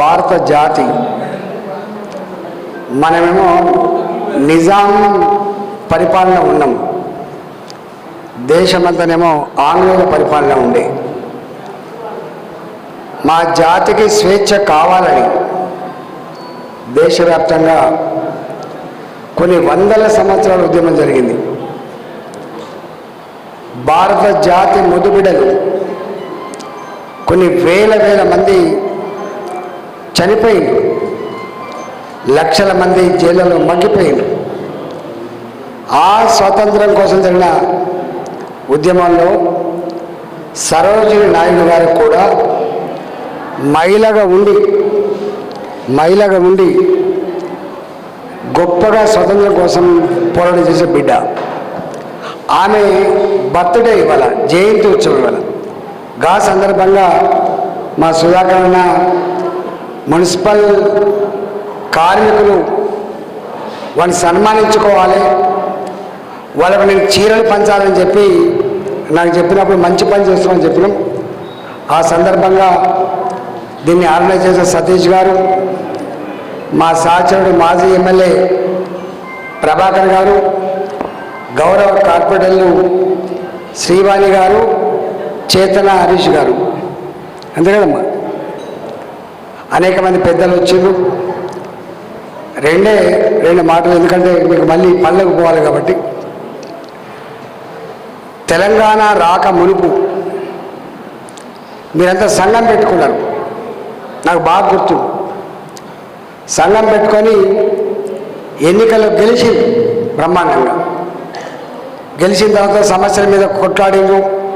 భారత జాతి మనమేమో నిజాం పరిపాలన ఉన్నాం. దేశమంతానేమో ఆంగ్లేయుల పరిపాలన ఉండే మా జాతికి స్వేచ్ఛ కావాలని దేశవ్యాప్తంగా కొన్ని వందల సంవత్సరాల ఉద్యమం జరిగింది. భారత జాతి ముదుబిడలు కొన్ని వేల వేల మంది చనిపోయింది లక్షల మంది జైళ్ళలో మగ్గిపోయింది ఆ స్వాతంత్రం కోసం జరిగిన ఉద్యమంలో సరోజిని నాయుడు గారు కూడా మహిళగా ఉండి మహిళగా ఉండి గొప్పగా స్వతంత్రం కోసం పోరాటం చేసే బిడ్డ. ఆమె బర్త్డే ఇవాళ జయంతి ఉత్సవం ఇవాళ. గా సందర్భంగా మా సుధాకరణ మున్సిపల్ కార్మికులు వాళ్ళని సన్మానించుకోవాలి. వాళ్ళకు నేను చీరలు పంచాలని చెప్పి నాకు చెప్పినప్పుడు మంచి పని చేస్తామని చెప్పినాం. ఆ సందర్భంగా దీన్ని ఆర్గనైజ్ చేసిన సతీష్ గారు మా సహచరుడు మాజీ ఎమ్మెల్యే ప్రభాకర్ గారు గౌరవ కార్పొరేటర్లు శ్రీవాణి గారు చేతన హరీష్ గారు. అంతే కదమ్మా? అనేక మంది పెద్దలు వచ్చిండ్రు. రెండే రెండు మాటలు ఎందుకంటే మీకు మళ్ళీ పళ్ళకు పోవాలి కాబట్టి. తెలంగాణ రాక మునుపు మీరంతా సంఘం పెట్టుకున్నారు. నాకు బాగా గుర్తు. సంఘం పెట్టుకొని ఎన్నికల్లో గెలిచింది బ్రహ్మాండంగా. గెలిచిన తర్వాత సమస్యల మీద కొట్లాడిండ్రు.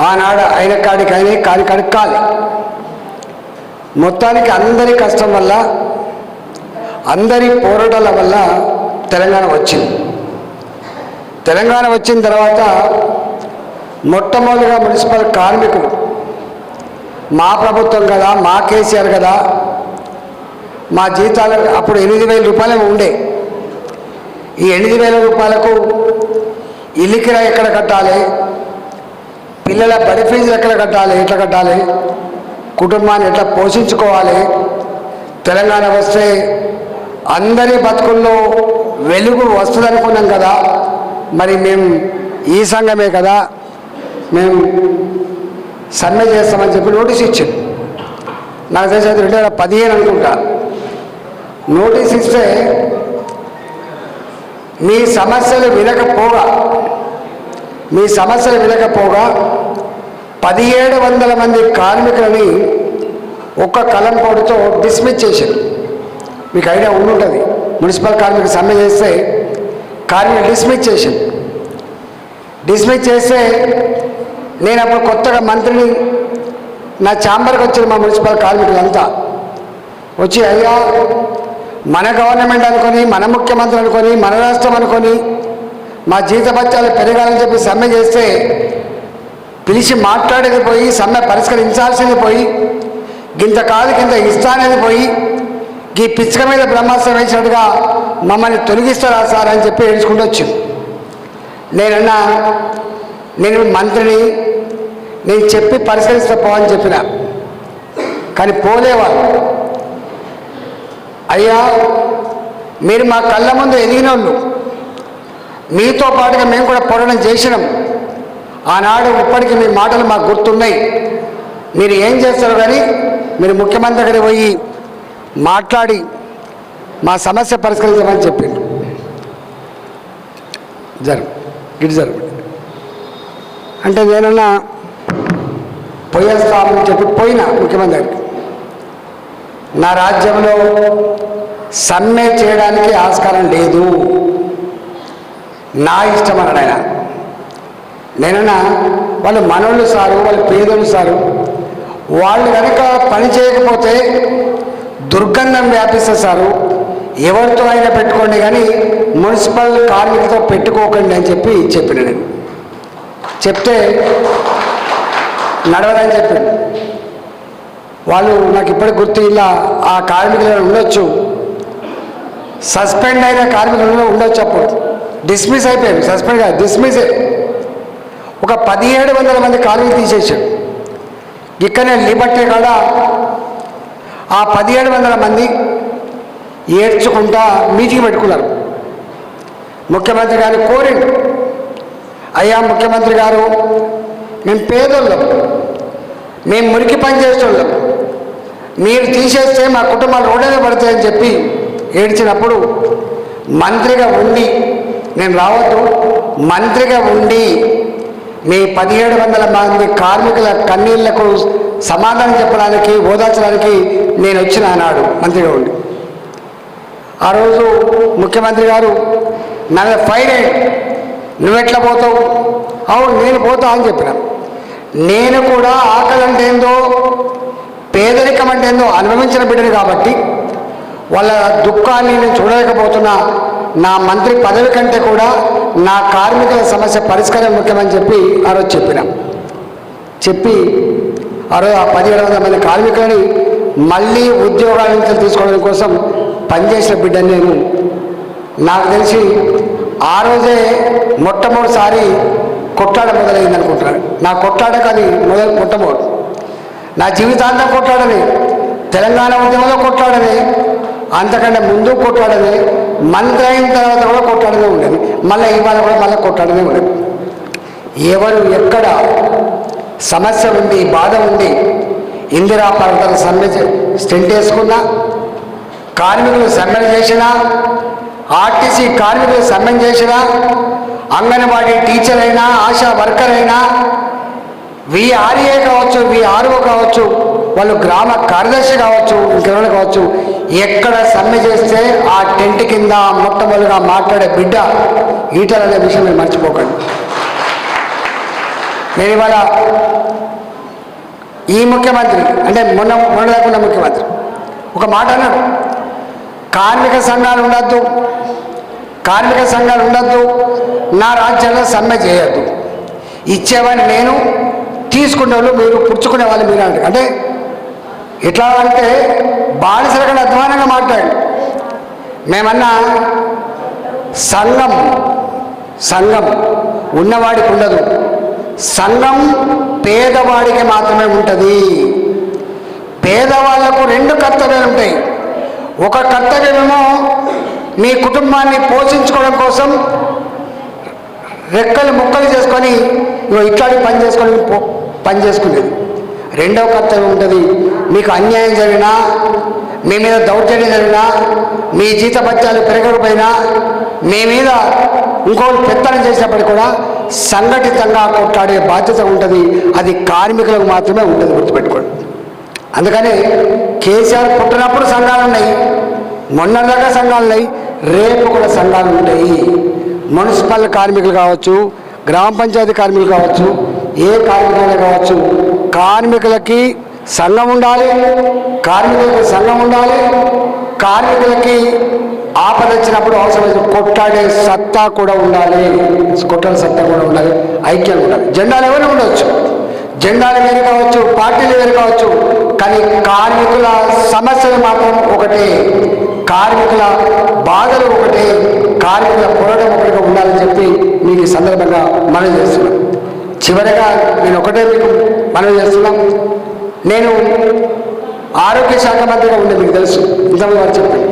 ఆనాడు అయిన కాడికి అయినా కాని కాడికి కాలే మొత్తానికి అందరి కష్టం వల్ల అందరి పోరాటాల వల్ల తెలంగాణ వచ్చింది. తెలంగాణ వచ్చిన తర్వాత మొట్టమొదటిగా మున్సిపల్ కార్మికులు మా ప్రభుత్వం కదా మా కేసీఆర్ కదా మా జీతాలు అప్పుడు ఎనిమిది వేల రూపాయలు ఉండే. ఈ ఎనిమిది వేల రూపాయలకు ఇల్లు ఎక్కడ కట్టాలి? పిల్లల బడి ఫీజులు ఎక్కడ కట్టాలి? ఎట్లా కట్టాలి? కుటుంబాన్ని ఎట్లా పోషించుకోవాలి? తెలంగాణ వస్తే అందరి బతుకుల్లో వెలుగు వస్తుందనుకున్నాం కదా. మరి మేము ఈ సంఘమే కదా. మేము సమ్మె చేస్తామని చెప్పి నోటీస్ ఇచ్చాం నాకు తెలిసి అది రెండు వేల పదిహేను అనుకుంటా. నోటీస్ ఇస్తే మీ సమస్యలు వినకపోగా మీ సమస్యలు వినకపోగా పదిహేడు వందల మంది కార్మికులని ఒక్క కలం పొడితో డిస్మిస్ చేశారు. మీకు ఐడియా ఉండుంటుంది. మున్సిపల్ కార్మికులు సమ్మె చేస్తే కార్మికులు డిస్మిస్ చేశారు. డిస్మిస్ చేస్తే నేను అప్పుడు కొత్తగా మంత్రిని నా ఛాంబర్కి వచ్చిన మా మున్సిపల్ కార్మికులంతా వచ్చి అయ్యా మన గవర్నమెంట్ అనుకొని మన ముఖ్యమంత్రి అనుకొని మన రాష్ట్రం అనుకొని మా జీతభత్యాలు పెరగాలని చెప్పి సమ్మె చేస్తే పిలిచి మాట్లాడేది పోయి సమ్మె పరిష్కరించాల్సింది పోయి గింత కాదు గింత ఇస్తానేది పోయి ఈ పిచ్చుక మీద బ్రహ్మాస్త్రం వేసినట్టుగా మమ్మల్ని తొలగిస్తారా సార్ అని చెప్పి ఏడ్చుకుంటూ వచ్చి. నేనన్నా నేను మంత్రిని నేను చెప్పి పరిష్కరిస్తా పో చెప్పిన. కానీ పోలేవారు. అయ్యా మీరు మా కళ్ళ ముందు ఎదిగిన వాళ్ళు మీతో పాటుగా మేము కూడా పోరాటం చేసినాం. ఆనాడు ఇప్పటికీ మీ మాటలు మాకు గుర్తున్నాయి. మీరు ఏం చేస్తారు కానీ మీరు ముఖ్యమంత్రి దగ్గర పోయి మాట్లాడి మా సమస్య పరిష్కరించమని చెప్పిండు. జరుగు ఇటు జరుగు. అంటే నేనన్నా పోయేస్తామని చెప్పి పోయినా ముఖ్యమంత్రి గారికి. నా రాజ్యంలో సమ్మె చేయడానికి ఆస్కారం లేదు. నా ఇష్టం అన్నాడు ఆయన. నేనన్నా వాళ్ళు మనోళ్ళు సారు వాళ్ళు పేదోళ్ళు సారు వాళ్ళు కనుక పని చేయకపోతే దుర్గంధం వ్యాపిస్తుంది సారు ఎవరితో అయినా పెట్టుకోండి కానీ మున్సిపల్ కార్మికులతో పెట్టుకోకండి అని చెప్పి చెప్పిన నేను. చెప్తే నడవదని చెప్పిండు. వాళ్ళు నాకు ఇప్పటికి గుర్తు ఇలా ఆ కార్మికులు ఉండొచ్చు సస్పెండ్ అయిన కార్మికులు ఉండొచ్చు అప్పుడు. డిస్మిస్ అయిపోయారు సస్పెండ్ కాదు డిస్మిస్. ఒక పదిహేడు వందల మంది కార్మికులు తీసేసాడు ఇక్కడనే లిబర్టీ కాడ ఆ పదిహేడు వందల మంది ఏడ్చుకుంటా మీటింగ్ పెట్టుకున్నారు. ముఖ్యమంత్రి గారు కోరిండు. అయ్యా ముఖ్యమంత్రి గారు మేము పేదోళ్ళం. మేము మురికి పని చేసేవాళ్ళం మీరు తీసేస్తే మా కుటుంబాలు రోడ్డునే పడతాయని చెప్పి ఏడ్చినప్పుడు మంత్రిగా ఉండి నేను రావద్దు మంత్రిగా ఉండి మీ పదిహేడు వందల మంది కార్మికుల కన్నీళ్ళకు సమాధానం చెప్పడానికి ఓదార్చడానికి నేను వచ్చిన అన్నాడు మంత్రిగా ఉండి. ఆ రోజు ముఖ్యమంత్రి గారు నన్ను ఫైరే నువ్వు నువ్వెట్లా పోతావు? అవును నేను పోతా అని చెప్పిన నేను కూడా ఆకలి అంటే ఏందో పేదరికం అంటే ఏందో అనుభవించిన బిడ్డను కాబట్టి వాళ్ళ దుఃఖాన్ని నేను చూడలేకపోతున్నా. నా మంత్రి పదవి కంటే కూడా నా కార్మికుల సమస్య పరిష్కారం ముఖ్యమని చెప్పి ఆ రోజు చెప్పినాం. చెప్పి ఆ రోజు ఆ పదిహేడు వందల మంది కార్మికులని మళ్ళీ ఉద్యోగాల నుంచి తీసుకోవడం కోసం పనిచేసిన బిడ్డని నేను. నాకు తెలిసి ఆ రోజే మొట్టమొదటిసారి కొట్లాడ మొదలైంది అనుకుంటున్నాను. నా కొట్లాడక అది మొదలు మొట్టమొదటి. నా జీవితాంతం కొట్లాడని తెలంగాణ ఉద్యమంలో కొట్లాడని అంతకంటే ముందు కొట్లాడని మంత్రి అయిన తర్వాత కూడా కొట్టడమే ఉండేది. మళ్ళీ ఇవాళ కూడా మళ్ళీ కొట్టడమే ఉండేది. ఎవరు ఎక్కడ సమస్య ఉంది బాధ ఉంది ఇందిరా పర్వతాల సమ్మె స్టెంట్ వేసుకున్నా కార్మికులు సమ్మె చేసినా ఆర్టీసీ కార్మికులు సమ్మె చేసినా అంగన్వాడీ టీచర్ అయినా ఆశా వర్కర్ అయినా విఆర్ఏ కావచ్చు విఆర్ఓ కావచ్చు వాళ్ళు గ్రామ కార్యదర్శి కావచ్చు ఇంకెవరైనా కావచ్చు ఎక్కడ సమ్మె చేస్తే ఆ టెంట్ కింద మొట్టమొదటిగా మాట్లాడే బిడ్డ ఈటల అనే విషయం మీరు మర్చిపోకండి. నేను ఇవాళ ఈ ముఖ్యమంత్రి అంటే మొన్న మొన్న లేకుండా ముఖ్యమంత్రి ఒక మాట అన్నాడు. కార్మిక సంఘాలు ఉండద్దు కార్మిక సంఘాలు ఉండద్దు నా రాజ్యంలో సమ్మె చేయొద్దు. ఇచ్చేవాడిని నేను తీసుకునే వాళ్ళు మీరు పుచ్చుకునే వాళ్ళు మీరు అంటే ఎట్లా అంటే బానిసల కన్నా అధ్వానంగా మాట్లాడు. మేమన్నా సంఘం సంఘం ఉన్నవాడికి ఉండదు. సంఘం పేదవాడికి మాత్రమే ఉంటుంది. పేదవాళ్ళకు రెండు కర్తవ్యాలు ఉంటాయి. ఒక కర్తవ్యమేమో మీ కుటుంబాన్ని పోషించుకోవడం కోసం రెక్కలు ముక్కలు చేసుకొని ఇట్లాంటి పని చేసుకొని పని చేసుకునేది. రెండవ కర్తవ్యం ఉంటుంది. మీకు అన్యాయం జరిగినా మీ మీద దౌర్జన్యం జరిగినా మీ జీతభత్యాలు పెరగకపోయినా మీ మీద ఇంకోటి పెత్తనం చేసినప్పటికీ కూడా సంఘటితంగా కొట్లాడే బాధ్యత ఉంటుంది. అది కార్మికులకు మాత్రమే ఉంటుంది గుర్తుపెట్టుకోండి. అందుకని కేసీఆర్ పుట్టినప్పుడు సంఘాలు ఉన్నాయి మొన్నదాకా సంఘాలు ఉన్నాయి రేపు కూడా సంఘాలు ఉంటాయి. మున్సిపల్ కార్మికులు కావచ్చు గ్రామ పంచాయతీ కార్మికులు కావచ్చు ఏ కార్మికులు కావచ్చు కార్మికులకి సంఘం ఉండాలి కార్మికులకి సంఘం ఉండాలి కార్మికులకి ఆపద వచ్చినప్పుడు అవసరమైన కొట్లాడే సత్తా కూడా ఉండాలి. కొట్టాడే సత్తా కూడా ఉండాలి ఐక్యం ఉండాలి. జెండాలు ఎవరైనా ఉండవచ్చు జెండాలు వేరు కావచ్చు పార్టీలు వేరు కావచ్చు కానీ కార్మికుల సమస్యలు మాత్రం ఒకటే. కార్మికుల బాధలు ఒకటే కార్మికుల పోరాటం ఒకటిగా ఉండాలని చెప్పి మీకు ఈ సందర్భంగా మనవి చేస్తున్నాం చివరిగా నేను ఒకటే మీకు మనవి చేస్తున్నాం నేను ఆరోగ్య శాఖ మంత్రిగా ఉండే మీకు తెలుసు. ఇంతమంది గారు చెప్పాను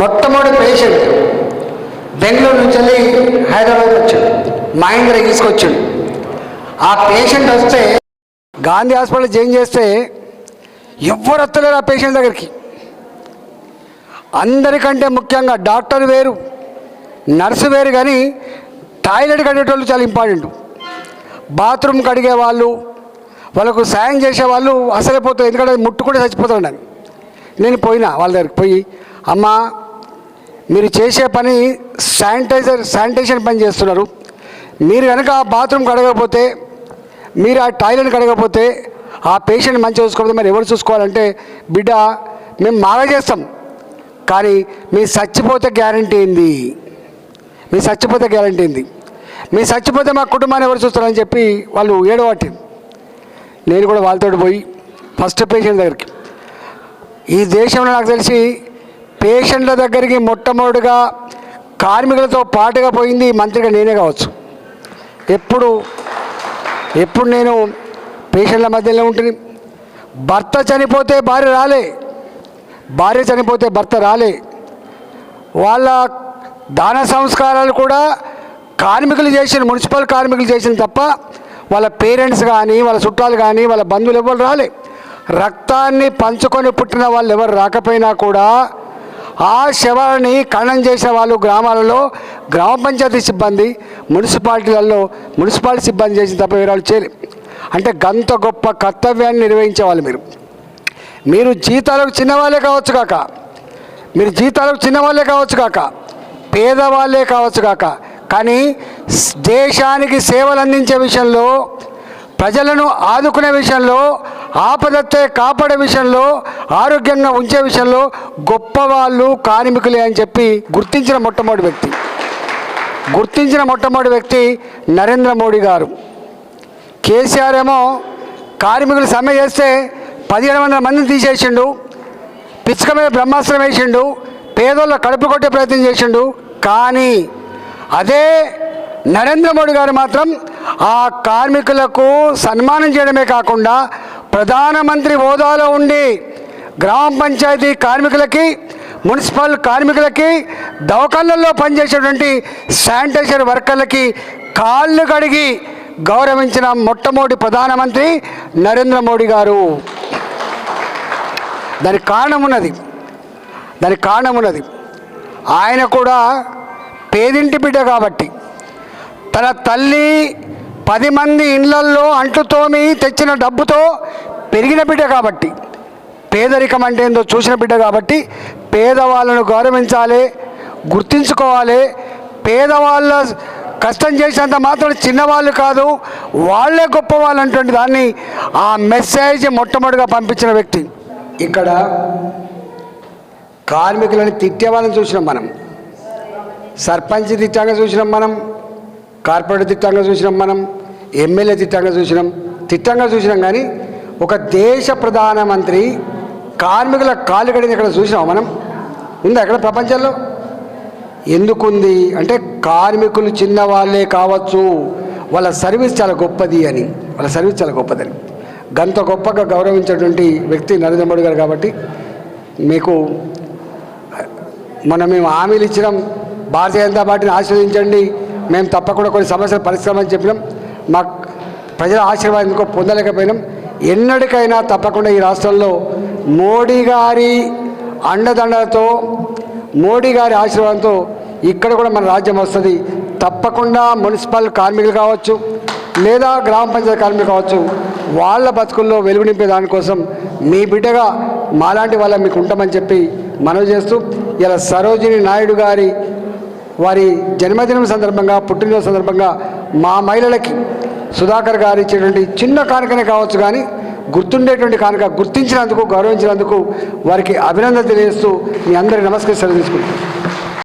మొట్టమొదటి పేషెంట్ బెంగళూరు నుంచి వెళ్ళి హైదరాబాద్ వచ్చాడు. మా ఇంటి తీసుకొచ్చాడు. ఆ పేషెంట్ వస్తే గాంధీ హాస్పిటల్ జాయిన్ చేస్తే ఎవ్వరు వస్తలేరు ఆ పేషెంట్ దగ్గరికి. అందరికంటే ముఖ్యంగా డాక్టర్ వేరు నర్సు వేరు కానీ టాయిలెట్ కడిగేటోళ్ళు చాలా ఇంపార్టెంట్. బాత్రూమ్ కడిగే వాళ్ళు వాళ్ళకు సాయం చేసే వాళ్ళు అసలే పోతారు. ఎందుకంటే ముట్టుకుంటే చచ్చిపోతాడు నేను నేను పోయినా వాళ్ళ దగ్గరికి పోయి అమ్మా మీరు చేసే పని శానిటైజర్ శానిటేషన్ పని చేస్తున్నారు. మీరు కనుక ఆ బాత్రూమ్ కడగకపోతే మీరు ఆ టాయిలెట్ కడగకపోతే ఆ పేషెంట్ మంచిగా చూసుకోకపోతే మరి ఎవరు చూసుకోవాలంటే బిడ్డ మేము మాగా చేస్తాం. కానీ మీ చచ్చిపోతే గ్యారంటీ ఏంది? మీ చచ్చిపోతే గ్యారంటీ ఏంది? మీ చచ్చిపోతే మా కుటుంబాన్ని ఎవరు చూస్తారని చెప్పి వాళ్ళు ఏడవాటి నేను కూడా వాళ్ళతో పోయి ఫస్ట్ పేషెంట్ దగ్గరికి. ఈ దేశంలో నాకు తెలిసి పేషెంట్ల దగ్గరికి మొట్టమొదటిగా కార్మికులతో పాటుగా పోయింది మంత్రిగా నేనే కావచ్చు. ఎప్పుడు ఎప్పుడు నేను పేషెంట్ల మధ్యలో ఉంటుంది భర్త చనిపోతే భార్య రాలే భార్య చనిపోతే భర్త రాలే వాళ్ళ దాన సంస్కారాలు కూడా కార్మికులు చేసిన మున్సిపల్ కార్మికులు చేసిన తప్ప వాళ్ళ పేరెంట్స్ కానీ వాళ్ళ చుట్టాలు కానీ వాళ్ళ బంధువులు ఎవరు రాలే. రక్తాన్ని పంచుకొని పుట్టిన వాళ్ళు ఎవరు రాకపోయినా కూడా ఆ శవాలని ఖననం చేసే వాళ్ళు గ్రామాలలో గ్రామ పంచాయతీ సిబ్బంది మున్సిపాలిటీలలో మున్సిపాలిటీ సిబ్బంది చేసిన తప్ప వివరాలు వాళ్ళు చేయలేదు అంటే గంత గొప్ప కర్తవ్యాన్ని నిర్వహించే వాళ్ళు మీరు. మీరు జీతాలకు చిన్నవాళ్ళే కావచ్చు కాక. మీరు జీతాలకు చిన్నవాళ్ళే కావచ్చు కాక. పేదవాళ్ళే కావచ్చు కాక. కానీ దేశానికి సేవలు అందించే విషయంలో ప్రజలను ఆదుకునే విషయంలో ఆపదత్తే కాపాడే విషయంలో ఆరోగ్యంగా ఉంచే విషయంలో గొప్పవాళ్ళు కార్మికులే అని చెప్పి గుర్తించిన మొట్టమొదటి వ్యక్తి. గుర్తించిన మొట్టమొదటి వ్యక్తి నరేంద్ర మోడీ గారు. కేసీఆర్ ఏమో కార్మికులు సమ్మె చేస్తే పదిహేడు వందల మందిని తీసేసిండు పిచ్చుక మీద బ్రహ్మాస్త్రం వేసిండు పేదోళ్ళ కడుపు కొట్టే ప్రయత్నం చేసిండు కానీ అదే నరేంద్ర మోడీ గారు మాత్రం ఆ కార్మికులకు సన్మానం చేయడమే కాకుండా ప్రధానమంత్రి హోదాలో ఉండి గ్రామ పంచాయతీ కార్మికులకి మున్సిపల్ కార్మికులకి దవకళ్ళల్లో పనిచేసేటువంటి శానిటైజర్ వర్కర్లకి కాళ్ళు కడిగి గౌరవించిన మొట్టమొదటి ప్రధానమంత్రి నరేంద్ర మోడీ గారు. దానికి కారణం ఉన్నది. దానికి కారణం ఉన్నది. ఆయన కూడా పేదింటి బిడ్డ కాబట్టి తన తల్లి పది మంది ఇళ్ళల్లో అంట్లు తోమి తెచ్చిన డబ్బుతో పెరిగిన బిడ్డ కాబట్టి పేదరికం అంటే ఏందో చూసిన బిడ్డ కాబట్టి పేదవాళ్ళను గౌరవించాలి గుర్తించుకోవాలి. పేదవాళ్ళ కష్టం చేసినంత మాత్రం చిన్నవాళ్ళు కాదు వాళ్ళే గొప్పవాళ్ళు అటువంటి దాన్ని ఆ మెసేజ్ మొట్టమొదటిగా పంపించిన వ్యక్తి. ఇక్కడ కార్మికులను తిట్టే వాళ్ళని చూసినాం మనం. సర్పంచ్ తిట్టంగా చూసినాం మనం కార్పొరేట్ తిట్టంగా చూసినాం మనం ఎమ్మెల్యే తిట్టంగా చూసినాం తిట్టంగా చూసినాం కానీ ఒక దేశ ప్రధానమంత్రి కార్మికుల కాలు కడిగిన ఇక్కడ చూసినాం మనం? ఉందా అక్కడ ప్రపంచంలో? ఎందుకుంది? అంటే కార్మికులు చిన్నవాళ్ళే కావచ్చు వాళ్ళ సర్వీస్ చాలా గొప్పది అని వాళ్ళ సర్వీస్ చాలా గొప్పదని. గంత గొప్పగా గౌరవించేటువంటి వ్యక్తి నరేంద్ర మోడీ గారు కాబట్టి మీకు మనం మేము హామీలు ఇచ్చినాం భారతీయ జనతా పార్టీని ఆశీర్వదించండి మేము తప్పకుండా కొన్ని సమస్యలు పరిష్కారం చెప్పినాం. మా ప్రజల ఆశీర్వాదం ఇంకో పొందలేకపోయినాం. ఎన్నటికైనా తప్పకుండా ఈ రాష్ట్రంలో మోడీ గారి అండదండలతో మోడీ గారి ఆశీర్వాదంతో ఇక్కడ కూడా మన రాజ్యం వస్తుంది. తప్పకుండా మున్సిపల్ కార్మికులు కావచ్చు లేదా గ్రామ పంచాయతీ కార్మికులు కావచ్చు వాళ్ళ బతుకుల్లో వెలుగు నింపే దానికోసం మీ బిడ్డగా మాలాంటి వాళ్ళ మీకు ఉంటామని చెప్పి మనవి చేస్తూ ఇలా సరోజిని నాయుడు గారి వారి జన్మదినం సందర్భంగా పుట్టినరోజు సందర్భంగా మా మహిళలకి సుధాకర్ గారు ఇచ్చేటువంటి చిన్న కానుకనే కావచ్చు కానీ గుర్తుండేటువంటి కానుక గుర్తించినందుకు గౌరవించినందుకు వారికి అభినందన తెలియజేస్తూ మీ అందరికీ నమస్కారం సెలవు తీసుకుంటాను